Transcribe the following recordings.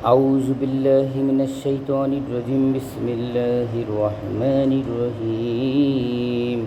أعوذ بالله من الشيطان الرجيم بسم الله الرحمن الرحيم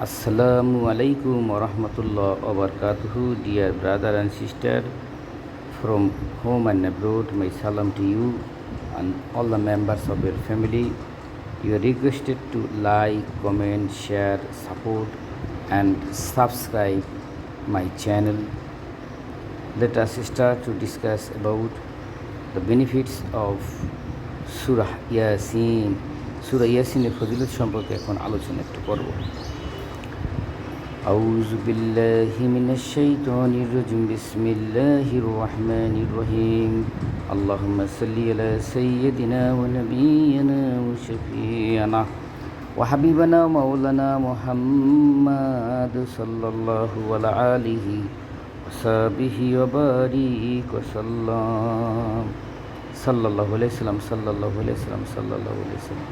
Assalamu alaikum wa rahmatullah wa barakatuhu dear brother and sister from home and abroad my salam to you and all the members of your family you are requested to like comment share support and subscribe my channel let us start to discuss about the benefits of surah yasin surah yasinের ফজিলত সম্পর্কে এখন আলোচনা একটু করব أعوذ بالله من الشيطان الرجيم بسم الله الرحمن الرحيم اللهم صل على سيدنا ونبينا وشفيعنا وحبيبنا مولانا محمد صلى الله على آله وصحبه وبارك وسلم সাবিহি অবারিক সাল্লাম। সাল্লাল্লাহু আলাইসালাম সাল্লাহ আলাইসালাম সাল্লাহ আলাইসালাম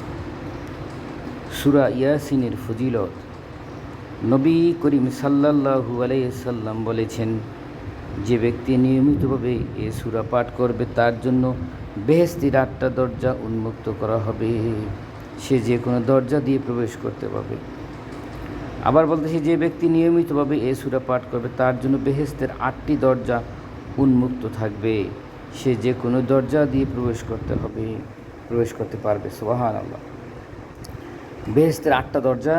সুরা ইয়াসিনের ফজিলত। নবী করিম সাল্লাহু আলাইসাল্লাম বলেছেন, যে ব্যক্তি নিয়মিতভাবে এ সুরা পাঠ করবে, তার জন্য বেহেস্তির আটটা দরজা উন্মুক্ত করা হবে। সে যে কোনো দরজা দিয়ে প্রবেশ করতে পারবে। আবার বলতেছি যে ব্যক্তি নিয়মিতভাবে এ সূরা পাঠ করবে, তার জন্য বেহেস্তের আটটি দরজা উন্মুক্ত থাকবে। সে যে কোনো দরজা দিয়ে প্রবেশ করতে হবে, প্রবেশ করতে পারবে সোহান আল্লাহ বেহেস্তের আটটা দরজা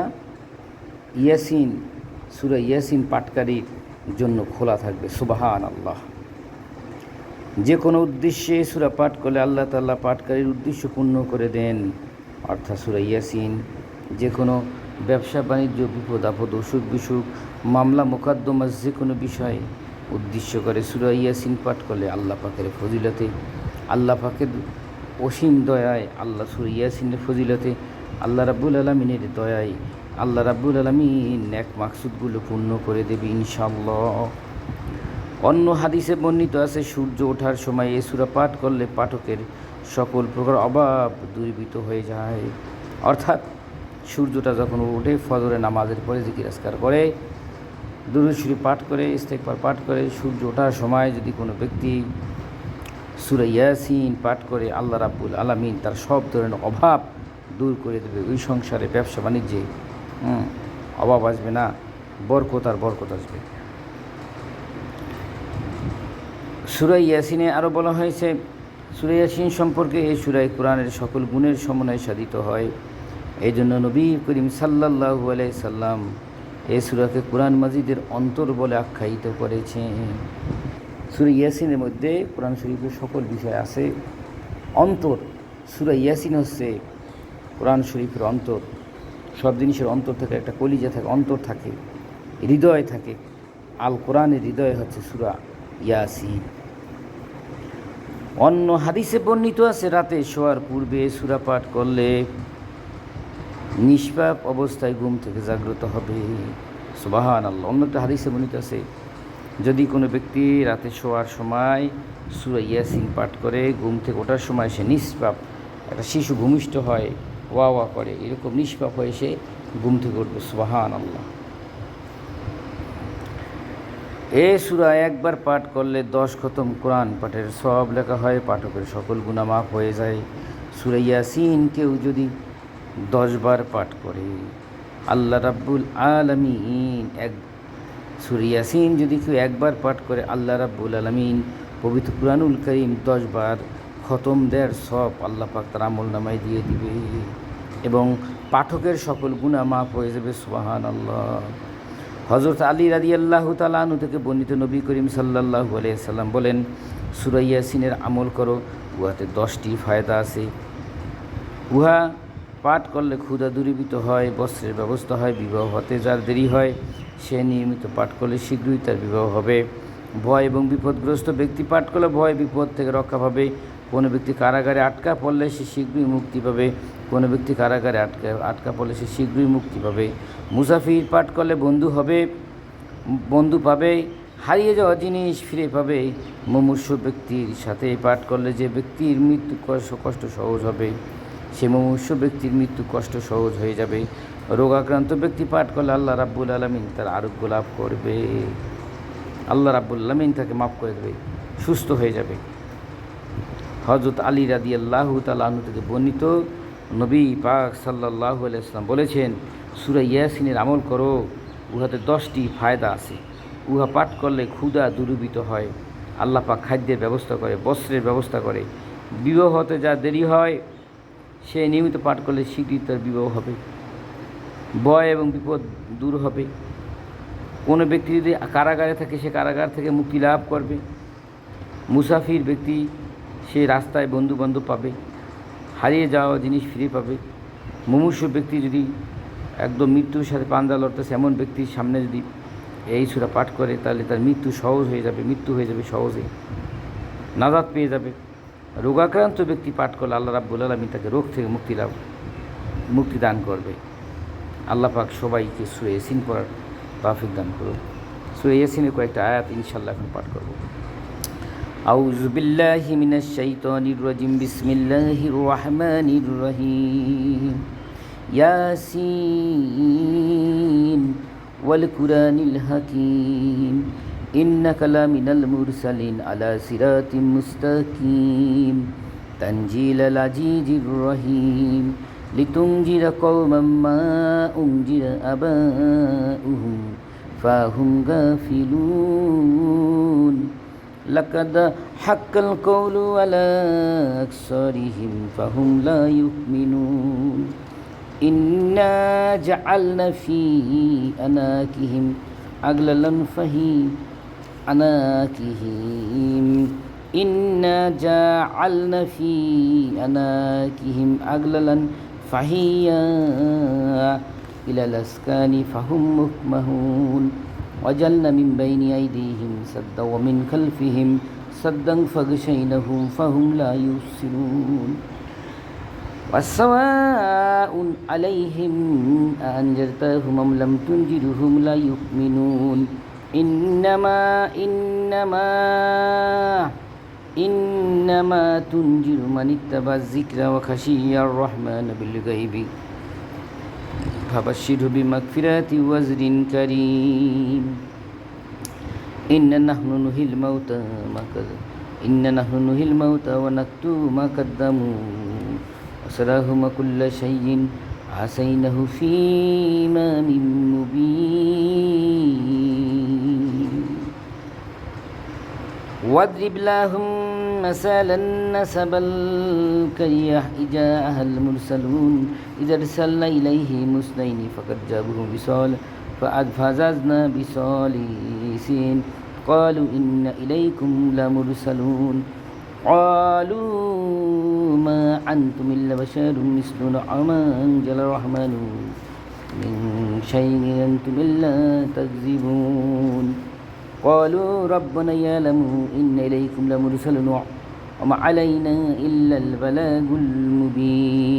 ইয়াসিন, সুরা ইয়াসিন পাটকারীর জন্য খোলা থাকবে সুবাহান আল্লাহ যে কোনো উদ্দেশ্যে সুরা পাঠ করলে আল্লাহ তাল্লাহ পাটকারীর উদ্দেশ্য পূর্ণ করে দেন। অর্থাৎ সুরা ইয়াসিন যে কোনো ব্যবসা, বাণিজ্য, বিপদ, আপদ, অসুখ, বিসুখ, মামলা, মোকদ্দমা, যে কোনো বিষয়ে উদ্দেশ্য করে সুরা ইয়াসিন পাঠ করলে আল্লাহ পাকের ফজিলতে, আল্লাহ পাকের অসীম দয়ায়, আল্লাহ সুরা ইয়াসিনের ফজিলতে, আল্লাহ রাব্বুল আলমিনের দয়ায়, আল্লাহ রাব্বুল আলমিন এক মাকসুদগুলো পূর্ণ করে দেবে ইনশাল্লাহ অন্য হাদিসে বর্ণিত আছে, সূর্য ওঠার সময় এ সুরা পাঠ করলে পাঠকের সকল প্রকার অভাব দূরীভূত হয়ে যায়। অর্থাৎ সূর্যটা যখন ওঠে, ফজরে নামাজের পরে জিকিরাজকার করে দুরুশ্বরী পাঠ করে ইস্তেকবার পাঠ করে, সূর্য ওঠার সময় যদি কোনো ব্যক্তি সুরা ইয়াসিন পাঠ করে, আল্লাহ রাব্বুল আলমিন তার সব ধরনের অভাব দূর করে দেবে। ওই সংসারে ব্যবসা বাণিজ্যে অভাব আসবে না, বরকত আর বরকত আসবে। সুরাই ইয়াসিনে আরও বলা হয়েছে সুরাই ইয়াসিন সম্পর্কে এই সুরাই কোরআনের সকল গুণের সমন্বয় সাধিত হয়। এই জন্য নবী করিম সাল্লাহু আলাই সাল্লাম এ সুরাকে কোরআন মাজিদের অন্তর বলে আখ্যায়িত করেছেন। সুরা ইয়াসিনের মধ্যে কোরআন শরীফের সকল বিষয় আছে। অন্তর, সুরা ইয়াসিন হচ্ছে কোরআন শরীফের অন্তর। সব জিনিসের অন্তর থেকে একটা কলিজা থাকে, অন্তর থাকে, হৃদয় থাকে। আল কোরআনের হৃদয় হচ্ছে সুরা ইয়াসিন। অন্য হাদিসে বর্ণিত আছে, রাতে শোয়ার পূর্বে সুরা পাঠ করলে নিষ্পাপ অবস্থায় ঘুম থেকে জাগ্রত হবে। সুবাহান আল্লাহ অন্য একটা হাদিসে বর্ণিত আছে, যদি কোনো ব্যক্তি রাতে শোয়ার সময় সুরা ইয়াসিন পাঠ করে, ঘুম থেকে ওঠার সময় সে নিষ্পাপ, একটা শিশু ভূমিষ্ঠ হয়, ওয়া ওয়া করে, এরকম নিষ্পাপ হয়ে সে ঘুম থেকে উঠবে সুবাহান আল্লাহ এ সুরা একবার পাঠ করলে দশ খতম কোরআন পাঠের সব লেখা হয়, পাঠকের সকল গুণামাপ হয়ে যায়। সুরা ইয়াসিন কেউ যদি দশবার পাঠ করে। আল্লাহ রাব্বুল আলমিন এক সুরা ইয়াসিন যদি কেউ একবার পাঠ করে, আল্লাহ রাব্বুল আলমিন পবিত্র কুরআনুল করিম দশবার খতম দেয়ার সব আল্লাহ পাক তার আমল নামায় দিয়ে দিবে। এবং পাঠকের সকল গুণা মাফ হয়ে যাবে সুবাহান আল্লাহ হজরত আলী রাদি আল্লাহ তালানু থেকে বর্ণিত নবী করিম সাল্লাহু আলিয়াল্লাম বলেন সুরাইয়াসিনের আমল করো, উহাতে দশটি ফায়দা আছে। উহা পাঠ করলে ক্ষুধা দূরীভূত হয়, বস্ত্রের ব্যবস্থা হয়, বিবাহ হতে যার দেরি হয়, সে নিয়মিত পাঠ করলে শীঘ্রই তার বিবাহ হবে। ভয় এবং বিপদগ্রস্ত ব্যক্তি পাঠ করলে ভয়, বিপদ থেকে রক্ষা পাবে। কোনো ব্যক্তি কারাগারে আটকা পড়লে সে শীঘ্রই মুক্তি পাবে। কোনো ব্যক্তি কারাগারে আটকা আটকা পড়লে সে শীঘ্রই মুক্তি পাবে। মুসাফির পাঠ করলে বন্ধু হবে, বন্ধু পাবে, হারিয়ে যাওয়া জিনিস ফিরে পাবে। মুমূর্ষ ব্যক্তির সাথে পাঠ করলে যে ব্যক্তির মৃত্যু কষ্ট সহজ হবে। সে মুমূর্ষ ব্যক্তির মৃত্যু কষ্ট সহজ হয়ে যাবে। রোগাক্রান্ত ব্যক্তি পাঠ করলে আল্লাহ রাব্বুল আলমিন তার আরোগ্য লাভ করবে। আল্লাহ রাব্বুল আলমিন তাকে মাফ করে দেবে, সুস্থ হয়ে যাবে। হজরত আলী রাদি আল্লাহ তালু থেকে বর্ণিত নবী পাক সাল্লাহ আলাইসলাম বলেছেন, সুরা ইয়াসিনের আমল করো, উহাতে দশটি ফায়দা আছে। উহা পাঠ করলে ক্ষুধা দূরীভূত হয়, আল্লাহ পাক খাদ্যের ব্যবস্থা করে, বস্ত্রের ব্যবস্থা করে। বিবাহ হতে যা দেরি হয় সে নিয়মিত পাঠ করলে শীঘ্রই তার বিবাহ হবে। ভয় এবং বিপদ দূর হবে। কোনো ব্যক্তি যদি কারাগারে থাকে, সে কারাগার থেকে মুক্তি লাভ করবে। মুসাফির ব্যক্তি সে রাস্তায় বন্ধু বান্ধব পাবে, হারিয়ে যাওয়া জিনিস ফিরে পাবে। মুমূর্ষ ব্যক্তি যদি একদম মৃত্যুর সাথে পান্দা লড়তেছে, এমন ব্যক্তির সামনে যদি এই সুরা পাঠ করে, তাহলে তার মৃত্যু সহজ হয়ে যাবে, মৃত্যু হয়ে যাবে সহজে। নাজাদ পেয়ে যাবে। রোগাক্রান্ত ব্যক্তি পাঠ করলে আল্লাহ রাব্বুল আলমী তাকে রোগ থেকে মুক্তি লাভ মুক্তি দান করবে। আল্লাহ পাক সবাইকে সুরে এসিন করার তাফিক দান করুন। সুরে এসিনের কয়েকটা আয়াত ইনশাল্লাহ এখন পাঠ করব। আউযু মিনাশ শাইতানির রাজিম, বিসমিল্লাহির রহমানির রহিম। ইয়াসিন, ওয়াল কুরআনিল হাকিম। ইন্নাকালা মিনাল মুরসালিন আলা সিরাতিম মুস্তাকিম তানজিল আল আজিজির রহিম লিতুমজির কওমান মা উমজির আবাউহুম ফাহুম গাফিলুন লাকাদ হাক্কাল কওলু আলা আকসারিহিম ফাহুম লা ইউমিনুন ইন্না জাআলনা ফি আনাকিহিম আগলালান ফাহিম أناكهم إنا جعلنا في أناكهم أغللا فهي إلى الأسكان فهم مكمهون وجلنا من بين أيديهم سدا ومن خلفهم سدا فغشينهم فهم لا يبصرون وسواء عليهم أأنذرتهم أم لم تنذرهم لا يؤمنون إنما إنما إنما تنذر من اتبع الذكر وخشي الرحمن بالغيب فبشره بمغفرة وزر كريم إن نحن نهي الموتى ما إن نحن نهي الموتى ونكتب ما قدموا وسراهم كل شيء عسينه في إمام مبين واضرب لهم مثلا نسب الكريح جاءها المرسلون. إذا أرسلنا إليه مسنين فقد جابوا بصال فأفززنا بصالسين قالوا إن إليكم لمرسلون. قالوا ما أنتم إلا بشر مثلنا وما أنزل الرحمن من شيء أنتم إلا تكذبون. قالوا ربنا يعلم إن إليكم لمرسلون وما علينا إلا البلاغ المبين.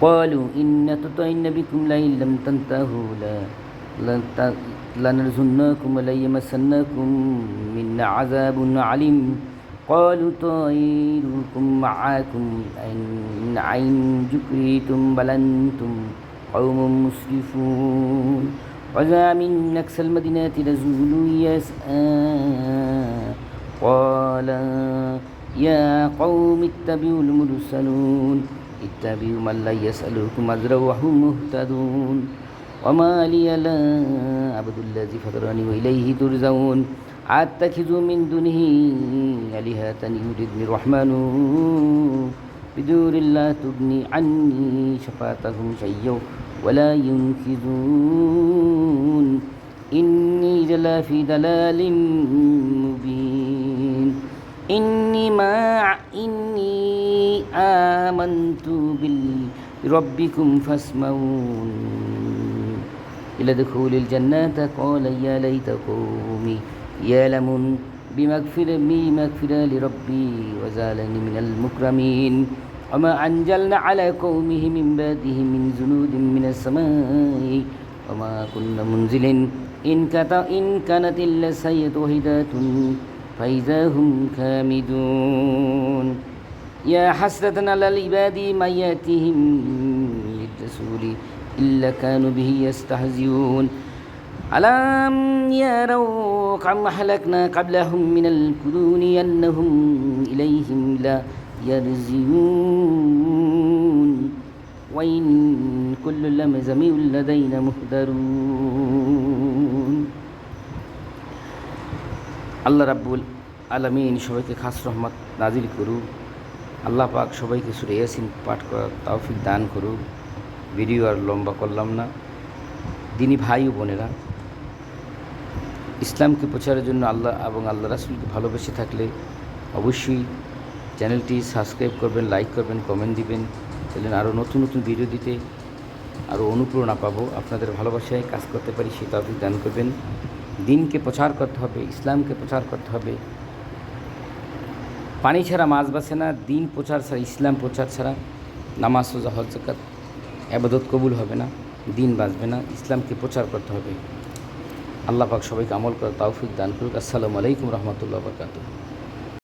قالوا إن تطعن بكم لئن لم تنتهوا لا لنرزنكم وليمسنكم منا عذاب عليم. قالوا طائركم معكم إن عين ذكرتم بل أنتم قوم مسرفون. وذا من أقصى المدينة رسول يسعى قال يا قوم اتبعوا المرسلون اتبعوا من لا يسألكم أجرا وهم مهتدون وما لي لا أعبد الذي فطرني وإليه ترجعون أتخذ من دونه آلهة يردني الرحمن بدور لا تغني عني شفاعتهم شيئا ولا ينقذون إني جلا في دلال مبين. إني ما إني آمنت بربكم فاسمعون. إلى دخول الجنة قال يا ليت قومي يعلمون بمغفرة بمغفرة لربي وزالني من المكرمين. وما أنزلنا على قومه من بعده من جنود من السماء وما كنا منزل إن إن كانت إلا سيئة وحدة فإذا هم خامدون يا حسرة على العباد ما يأتيهم للرسول إلا كانوا به يستهزئون ألم يروا كم أهلكنا قبلهم من القرون أنهم إليهم لا يرجعون وإن كل لمزميع لدينا مهدرون আল্লাহ রাব্বুল আলমিন সবাইকে খাস রহমত নাজিল করুক আল্লাহ পাক সবাইকে সুরে ইয়াসিন পাঠ করার তৌফিক দান করুক ভিডিও আর লম্বা করলাম না দিনী ভাই ও বোনেরা ইসলামকে প্রচারের জন্য আল্লাহ এবং আল্লাহ রাসুলকে ভালোবেসে থাকলে অবশ্যই চ্যানেলটি সাবস্ক্রাইব করবেন, লাইক করবেন, কমেন্ট দিবেন। তাহলে আরও নতুন নতুন ভিডিও দিতে আরও অনুপ্রেরণা পাবো। আপনাদের ভালোবাসায় কাজ করতে পারি সেই তৌফিক দান করবেন। দিনকে প্রচার করতে হবে, ইসলামকে প্রচার করতে হবে। পানি ছাড়া মাছ বাঁচে না, দিন প্রচার ছাড়া, ইসলাম প্রচার ছাড়া। নামাজ, সোজা, হজ, জাকাত, আবাদত কবুল হবে না, দিন বাঁচবে না, ইসলামকে প্রচার করতে হবে। আল্লাহ পাক সবাইকে আমল করার তৌফিক দান করুক। আসসালামু আলাইকুম রহমতুল্লাহ বরকাতুহ।